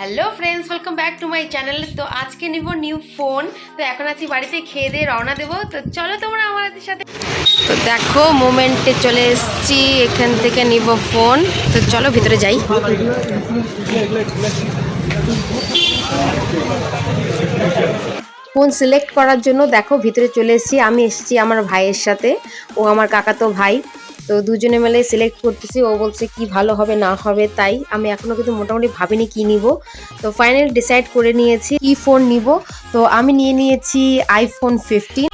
Hello friends welcome back to my channel তো আজকে নিব নিউ ফোন তো এখন আছি বাড়িতে, খেয়ে দিয়ে রওনা দেবো। তো চলো তোমরা আমাদের সাথে। তো দেখো, মোমেন্টে চলে এসেছি। এখান থেকে নিব ফোন তো চলো ভিতরে যাই। ফোন সিলেক্ট করার জন্য দেখো, ভিতরে চলে এসেছি। আমি এসেছি আমার ভাইয়ের সাথে। ও আমার কাকাতো ভাই। তো দুজনে মিলে সিলেক্ট করতেছি। ও বলছে কি ভালো হবে, না হবে, তাই আমি এখনও কিন্তু মোটামুটি ভাবিনি কি নিব। তো ফাইনাল ডিসাইড করে নিয়েছি কি ফোন নিব। তো আমি নিয়ে নিয়েছি আইফোন ফিফটিন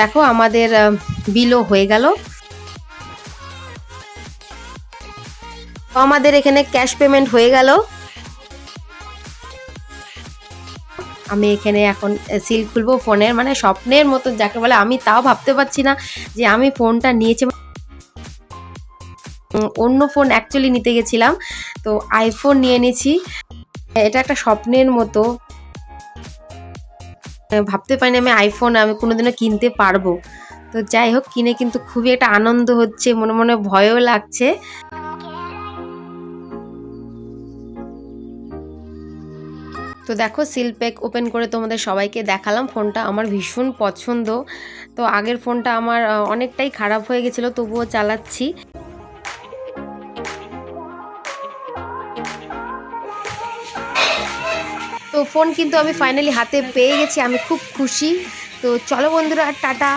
দেখো আমাদের বিলও হয়ে গেল। আমাদের এখানে ক্যাশ পেমেন্ট হয়ে গেল। আমি এখানে এখন সিল খুলবো ফোনের মানে স্বপ্নের মতো যাকে বলে, আমি তাও ভাবতে পারছি না যে আমি ফোনটা নিয়েছি। অন্য ফোন অ্যাকচুয়ালি নিতে গেছিলাম, তো আইফোন নিয়ে নিয়েছি এটা একটা স্বপ্নের মতো। ভাবতে পারিনি আমি আইফোন আমি কোনোদিনও কিনতে পারব। তো যাই হোক, কিনে কিন্তু খুবই একটা আনন্দ হচ্ছে, মনে মনে ভয়ও লাগছে। তো দেখো সিল প্যাক ওপেন করে তোমাদের সবাইকে দেখালাম। ফোনটা আমার ভীষণ পছন্দ। তো আগের ফোনটা আমার অনেকটাই খারাপ হয়ে গেছিল, তবুও চালাচ্ছি। তো ফোন কিন্তু আমি ফাইনালি হাতে পেয়ে গেছি, আমি খুব খুশি। তো চলো বন্ধুরা, টাটা।